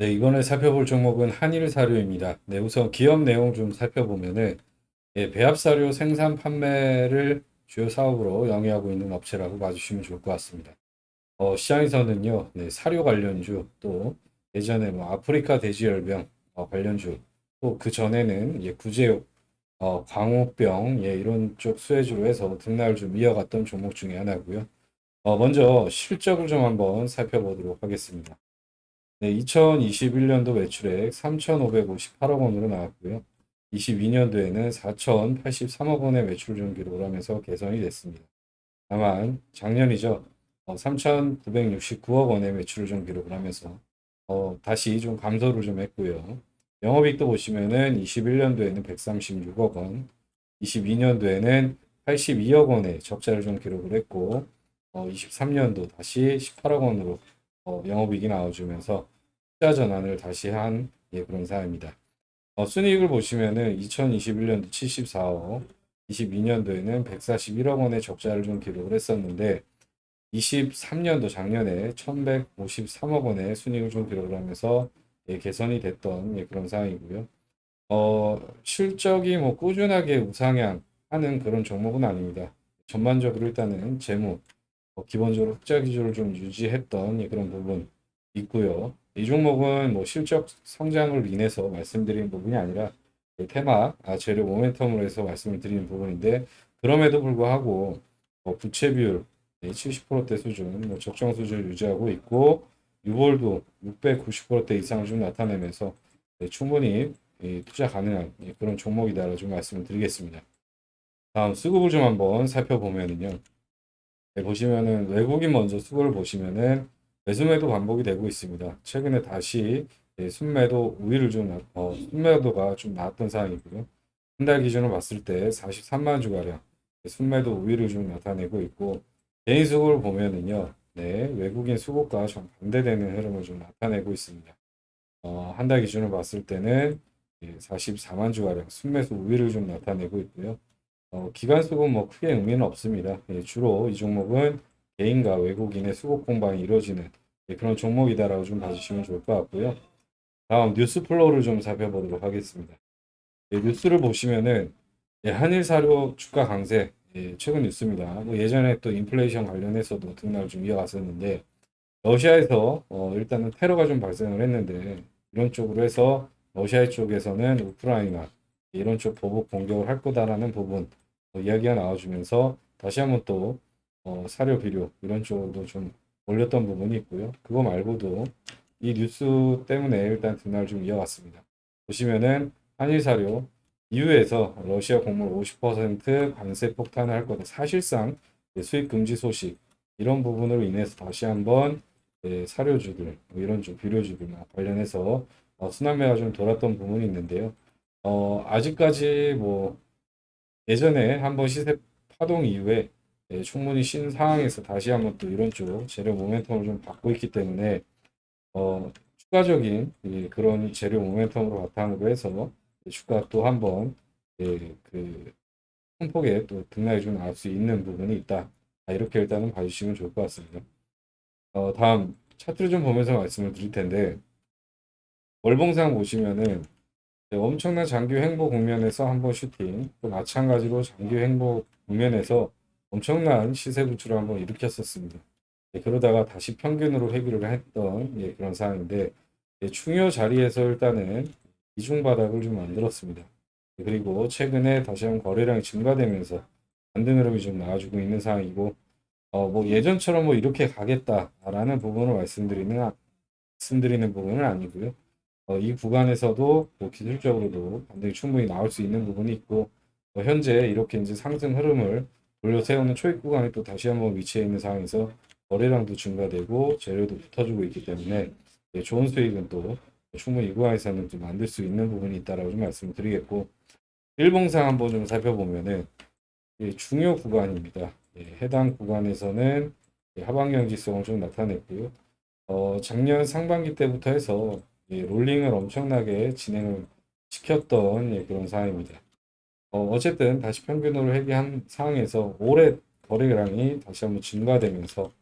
네, 이번에 살펴볼 종목은 한일 사료입니다. 네, 우선 기업 내용 좀 살펴보면은 예, 배합 사료 생산 판매를 주요 사업으로 영위하고 있는 업체라고 봐주시면 좋을 것 같습니다. 어, 시장에서는요, 네, 사료 관련주 또 예전에 뭐 아프리카 돼지열병 어, 관련주 또 그 전에는 예, 구제육 어, 광우병 예, 이런 쪽 수혜주로 해서 등락을 좀 이어갔던 종목 중에 하나고요. 어, 먼저 실적을 좀 한번 살펴보도록 하겠습니다. 네, 2021년도 매출액 3,558억 원으로 나왔고요. 22년도에는 4,083억 원의 매출 좀 기록을 하면서 개선이 됐습니다. 다만 작년이죠. 어, 3,969억 원의 매출을 좀 기록을 하면서 어, 다시 좀 감소를 좀 했고요. 영업이익도 보시면은 21년도에는 136억 원, 22년도에는 82억 원의 적자를 좀 기록을 했고, 어, 23년도 다시 18억 원으로 어, 영업이익이 나와주면서 투자 전환을 다시 한 예, 그런 사례입니다. 어, 순이익을 보시면은 2021년도 74억, 22년도에는 141억 원의 적자를 좀 기록을 했었는데 23년도 작년에 1153억 원의 순이익을 좀 기록을 하면서 예, 개선이 됐던 예, 그런 상황이고요. 어, 실적이 뭐 꾸준하게 우상향 하는 그런 종목은 아닙니다. 전반적으로 일단은 재무, 어, 기본적으로 흑자 기조를 좀 유지했던 예, 그런 부분 있고요. 이 종목은 뭐 실적 성장을 인해서 말씀드린 부분이 아니라 그 테마, 아, 재료 모멘텀으로 해서 말씀을 드리는 부분인데 그럼에도 불구하고 뭐 부채 비율 70%대 수준, 뭐 적정 수준을 유지하고 있고 유볼도 690%대 이상을 좀 나타내면서 네, 충분히 이 투자 가능한 예, 그런 종목이다라고 좀 말씀을 드리겠습니다. 다음 수급을 좀 한번 살펴보면은요. 네, 보시면은 외국인 먼저 수급을 보시면은 매수매도 반복이 되고 있습니다. 최근에 다시 예, 순매도 우위를 좀, 나- 어, 순매도가 좀 나왔던 상황이고요. 한 달 기준으로 봤을 때 43만 주가량 예, 순매도 우위를 좀 나타내고 있고 개인 수급을 보면은요, 네, 외국인 수급과 좀 반대되는 흐름을 좀 나타내고 있습니다. 어, 한 달 기준으로 봤을 때는 예, 44만 주가량 순매수 우위를 좀 나타내고 있고요. 어, 기관 수급은 뭐 크게 의미는 없습니다. 예, 주로 이 종목은 개인과 외국인의 수급 공방이 이루어지는 예, 그런 종목이다라고 좀 봐주시면 좋을 것 같고요. 다음 뉴스 플로우를 좀 살펴보도록 하겠습니다. 예, 뉴스를 보시면은 예, 한일 사료 주가 강세 예, 최근 뉴스입니다. 뭐 예전에 또 인플레이션 관련해서도 등락을 좀 이어갔었는데 러시아에서 어, 일단은 테러가 좀 발생을 했는데 이런 쪽으로 해서 러시아 쪽에서는 우크라이나 이런 쪽 보복 공격을 할 거다라는 부분 어, 이야기가 나와주면서 다시 한번 또 어, 사료 비료 이런 쪽으로도 좀 올렸던 부분이 있고요. 그거 말고도 이 뉴스 때문에 일단 등락을 좀 이어갔습니다. 보시면은 한일 사료 EU에서 러시아 곡물 50% 관세 폭탄을 할 거다. 사실상 예, 수입 금지 소식 이런 부분으로 인해서 다시 한번 예, 사료주들 뭐 이런 쪽 비료주들과 관련해서 어, 순환매가 좀 돌았던 부분이 있는데요. 어, 아직까지 뭐 예전에 한번 시세 파동 이후에 예, 충분히 신 상황에서 다시 한번 또 이런 쪽 재료 모멘텀을 좀 받고 있기 때문에 어, 추가적인 예, 그런 재료 모멘텀으로 바탕으로 해서 주가 또 한번 예, 그큰 폭의 또 등락이 좀 나올 수 있는 부분이 있다. 아, 이렇게 일단은 봐주시면 좋을 것 같습니다. 어, 다음 차트를 좀 보면서 말씀을 드릴 텐데 월봉상 보시면은 네, 엄청난 장기 횡보 국면에서 한 번 슈팅 또 마찬가지로 장기 횡보 국면에서 엄청난 시세 구출을 한번 일으켰었습니다. 예, 그러다가 다시 평균으로 회귀를 했던 예, 그런 상황인데 예, 중요 자리에서 일단은 이중 바닥을 좀 만들었습니다. 예, 그리고 최근에 다시 한번 거래량이 증가되면서 반등 흐름이 좀 나와주고 있는 상황이고 어, 뭐 예전처럼 뭐 이렇게 가겠다라는 부분을 말씀드리는 말씀드리는 부분은 아니고요. 어, 이 구간에서도 뭐 기술적으로도 반등이 충분히 나올 수 있는 부분이 있고 어, 현재 이렇게 이제 상승 흐름을 돌려 세우는 초입 구간이 또 다시 한번 위치해 있는 상황에서 거래량도 증가되고 재료도 붙어주고 있기 때문에 예, 좋은 수익은 또 충분히 이 구간에서는 좀 만들 수 있는 부분이 있다라고 좀 말씀을 드리겠고 일봉상 한번 좀 살펴보면은 예, 중요 구간입니다. 예, 해당 구간에서는 예, 하방경 지성을 좀 나타냈고요. 어, 작년 상반기 때부터 해서 예, 롤링을 엄청나게 진행을 시켰던 예, 그런 상황입니다. 어, 어쨌든 다시 평균으로 회귀한 상황에서 올해 거래량이 다시 한번 증가되면서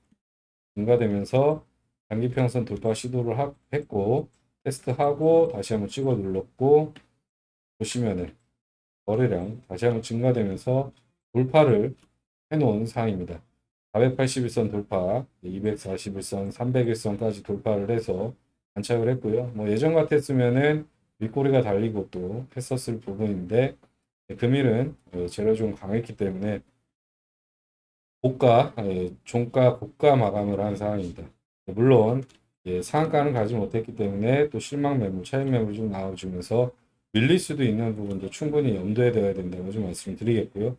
증가되면서 장기평선 돌파 시도를 하- 했고 테스트하고 다시 한번 찍어 눌렀고 보시면은 거래량 다시 한번 증가되면서 돌파를 해놓은 상황입니다. 481선 돌파, 241선, 301선까지 돌파를 해서 안착을 했고요. 뭐 예전 같았으면은 윗꼬리가 달리고 또 했었을 부분인데 예, 금일은 어, 재료 좀 강했기 때문에 고가, 예, 종가, 고가 마감을 한 상황입니다. 예, 물론 예, 상한가는 가지 못했기 때문에 또 실망 매물, 차익 매물 좀 나와주면서 밀릴 수도 있는 부분도 충분히 염두에 둬야 된다고 좀 말씀드리겠고요.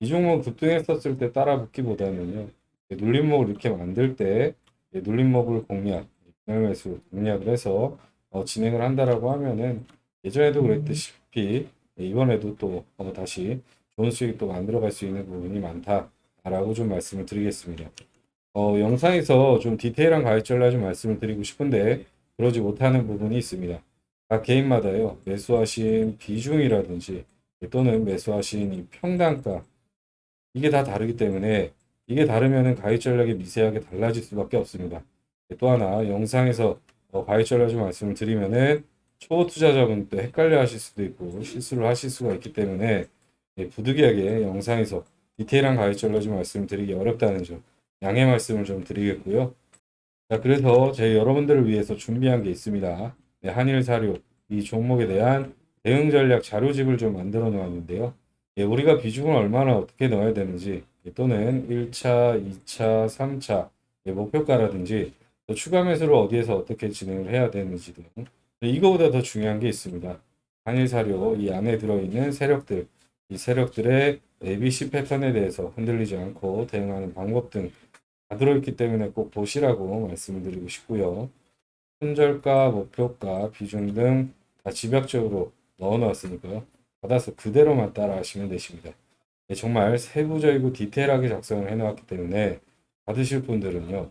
이 종목 급등했었을 때 따라 붙기보다는요, 예, 눌림목을 이렇게 만들 때 예, 눌림목을 공략, 매수 공략을 해서 어, 진행을 한다라고 하면은 예전에도 그랬듯이 예, 이번에도 또 어, 다시 좋은 수익 또 만들어갈 수 있는 부분이 많다라고 좀 말씀을 드리겠습니다. 어, 영상에서 좀 디테일한 가입 전략 좀 말씀을 드리고 싶은데 그러지 못하는 부분이 있습니다. 각 개인마다요 매수하신 비중이라든지 또는 매수하신 이 평단가 이게 다 다르기 때문에 이게 다르면은 가입 전략이 미세하게 달라질 수밖에 없습니다. 또 하나 영상에서 어, 좀 말씀을 드리면은 초보 투자자분 또 헷갈려 하실 수도 있고 실수를 하실 수가 있기 때문에 예, 부득이하게 영상에서 디테일한 좀 말씀을 드리기 어렵다는 점 양해 말씀을 좀 드리겠고요. 자, 그래서 제 여러분들을 위해서 준비한 게 있습니다. 네, 한일 사료 이 종목에 대한 대응 전략 자료집을 좀 만들어 놓았는데요. 예, 우리가 비중을 얼마나 어떻게 넣어야 되는지 예, 또는 1차, 2차, 3차 예, 목표가라든지 또 추가 매수를 어디에서 어떻게 진행을 해야 되는지 등 네, 이거보다 더 중요한 게 있습니다. 한일 사료 이 안에 들어있는 세력들 이 세력들의 ABC 패턴에 대해서 흔들리지 않고 대응하는 방법 등 다 들어있기 때문에 꼭 보시라고 말씀을 드리고 싶고요. 손절가, 목표가, 비중 등 다 집약적으로 넣어 놓았으니까요. 받아서 그대로만 따라 하시면 되십니다. 네, 정말 세부적이고 디테일하게 작성을 해 놓았기 때문에 받으실 분들은요.